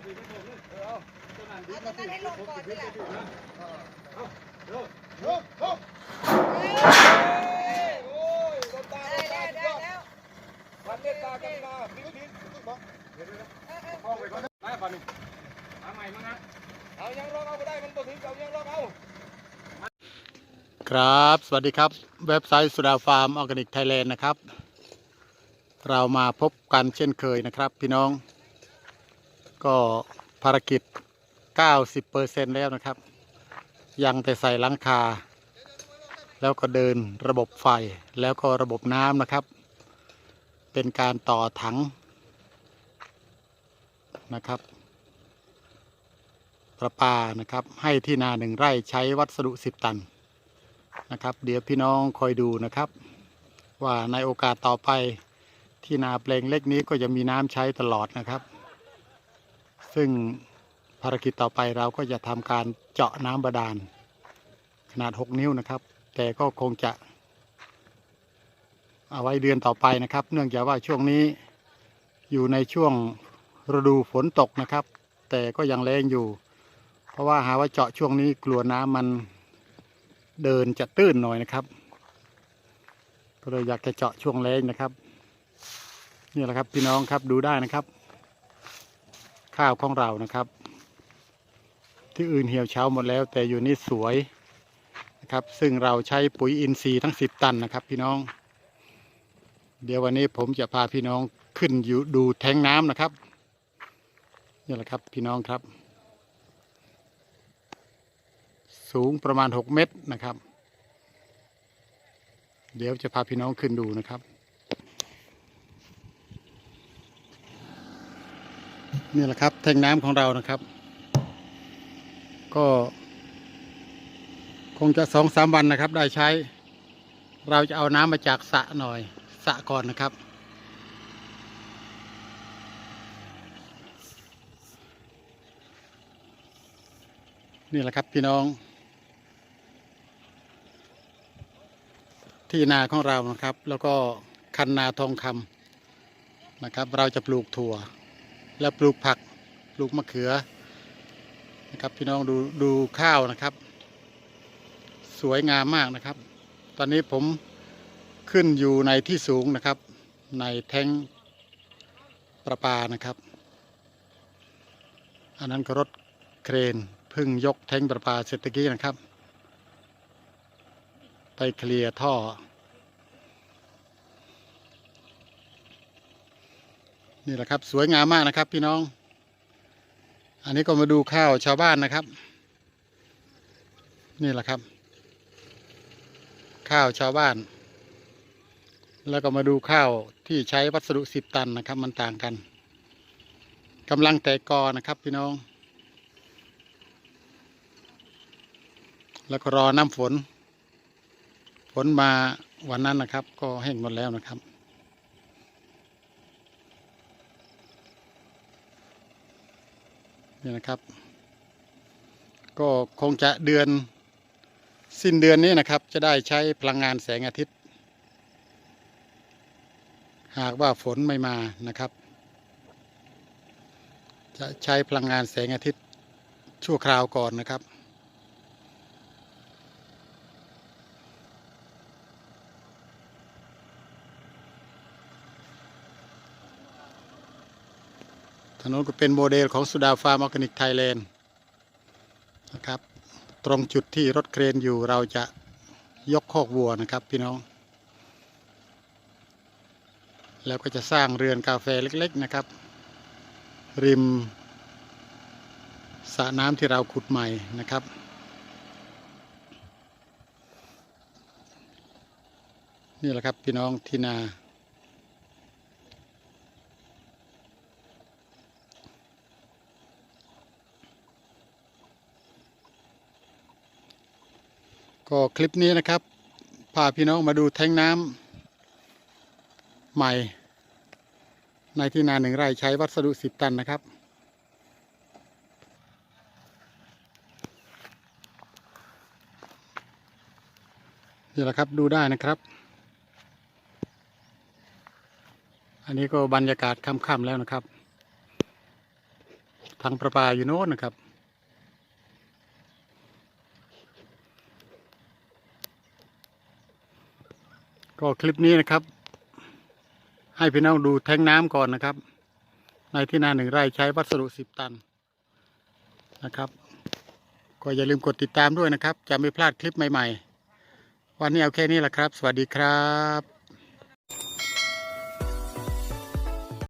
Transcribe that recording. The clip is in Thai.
เอาตรงนั้นให้ลงก่อนนี่แหละได้แล้วได้แล้วครับ สวัสดีครับ เว็บไซต์สุดาฟาร์มออร์แกนิกไทยแลนด์นะครับ เรามาพบกันเช่นเคยนะครับ พี่น้อง ก็ภารกิจ 90%แล้วนะครับ ยังแต่ใส่ลังคา แล้วก็เดินระบบไฟแล้วก็ระบบน้ำนะครับ เป็นการต่อถังนะครับประปานะครับ ให้ที่นาหนึ่งไร่ใช้วัสดุ 10 ตันนะครับ เดี๋ยวพี่น้องคอยดูนะครับ ว่าในโอกาสต่อไปที่นาเปลงเล็กนี้ก็จะมีน้ำใช้ตลอดนะครับ ซึ่งภารกิจต่อไปเราก็จะทำการเจาะน้ำบาดาล ขนาด 6 นิ้วนะครับ แต่ก็คงจะเอาไว้เดือนต่อไปนะครับ เนื่องจากว่าช่วงนี้อยู่ในช่วงฤดูฝนตกนะครับ แต่ก็ยังแรงอยู่ เพราะว่าหาว่าเจาะช่วงนี้กลัวน้ำมันเดินจะตื้นหน่อยนะครับ ก็เลยอยากจะเจาะช่วงแรงนะครับ นี่แหละครับพี่น้องครับดูได้นะครับ ข้าวของเรานะครับ ที่อื่นเหี่ยวเฉาหมดแล้ว แต่อยู่นี่สวยนะครับ ซึ่งเราใช้ปุ๋ยอินทรีย์ทั้ง 10 ตันนะครับ พี่น้อง เดี๋ยววันนี้ผมจะพาพี่น้องขึ้นอยู่ดูแทงน้ำนะครับนี่แหละครับพี่น้องครับ สูงประมาณ 6 เมตรนะครับ เดี๋ยวจะพาพี่น้องขึ้นดูนะครับ นี่แหละครับแทงน้ำของเรานะครับ ก็คงจะสองสามวันนะครับ ได้ใช้ เราจะเอาน้ำมาจากสระหน่อยสระก่อนนะครับนี่แหละครับพี่น้อง ที่นาของเรานะครับ แล้วก็คันนาทองคำนะครับ เราจะปลูกถั่ว และปลูกผักปลูกมะเขือนะครับพี่น้องดูดูข้าวนะครับ สวยงามมากนะครับ ตอนนี้ผมขึ้นอยู่ในที่สูงนะครับ ในแท้งประปานะครับ อันนั้นก็รถเครนเพิ่งยกแท้งประปาเสร็จตะกี้นะครับ ไปเคลียร์ท่อ นี่แหละครับ สวยงามมากนะครับ พี่น้อง อันนี้ก็มาดูข้าวชาวบ้านนะครับ นี่แหละครับ ข้าวชาวบ้าน แล้วก็มาดูข้าวที่ใช้วัสดุสิบตันนะครับ มันต่างกันกำลังแตกกอนะครับ พี่น้อง แล้วก็รอน้ำฝน ฝนมาวันนั้นนะครับ ก็แห้งหมดแล้วนะครับ นี่นะครับ ก็คงจะเดือนสิ้นเดือนนี้นะครับ จะได้ใช้พลังงานแสงอาทิตย์ หากว่าฝนไม่มานะครับ จะใช้พลังงานแสงอาทิตย์ชั่วคราวก่อนนะครับ ถนนก็เป็นโมเดลของสุดาฟาร์มออร์แกนิกไทยแลนด์นะครับ ตรงจุดที่รถเครนอยู่เราจะยกคอกวัวนะครับพี่น้อง แล้วก็จะสร้างเรือนกาแฟเล็กๆนะครับ ริมสระน้ำที่เราขุดใหม่นะครับนี่แหละครับพี่น้องที่นา ก็คลิปนี้นะครับพาพี่น้องมาดูแท้งน้ำใหม่ ในที่นาหนึ่งไร่ใช้วัสดุสิบตันนะครับ นี่แหละครับดูได้นะครับ อันนี้ก็บรรยากาศค่ำๆแล้วนะครับ ทางประปาอยู่โน้นนะครับ ก็คลิปนี้นะครับ ให้พี่น้องดูแทงน้ำก่อนนะครับ ในที่นาหนึ่งไร่ใช้วัสดุสิบตันนะครับ ก็อย่าลืมกดติดตามด้วยนะครับ จะไม่พลาดคลิปใหม่ ๆ วันนี้เอาแค่นี้แหละครับ สวัสดีครับ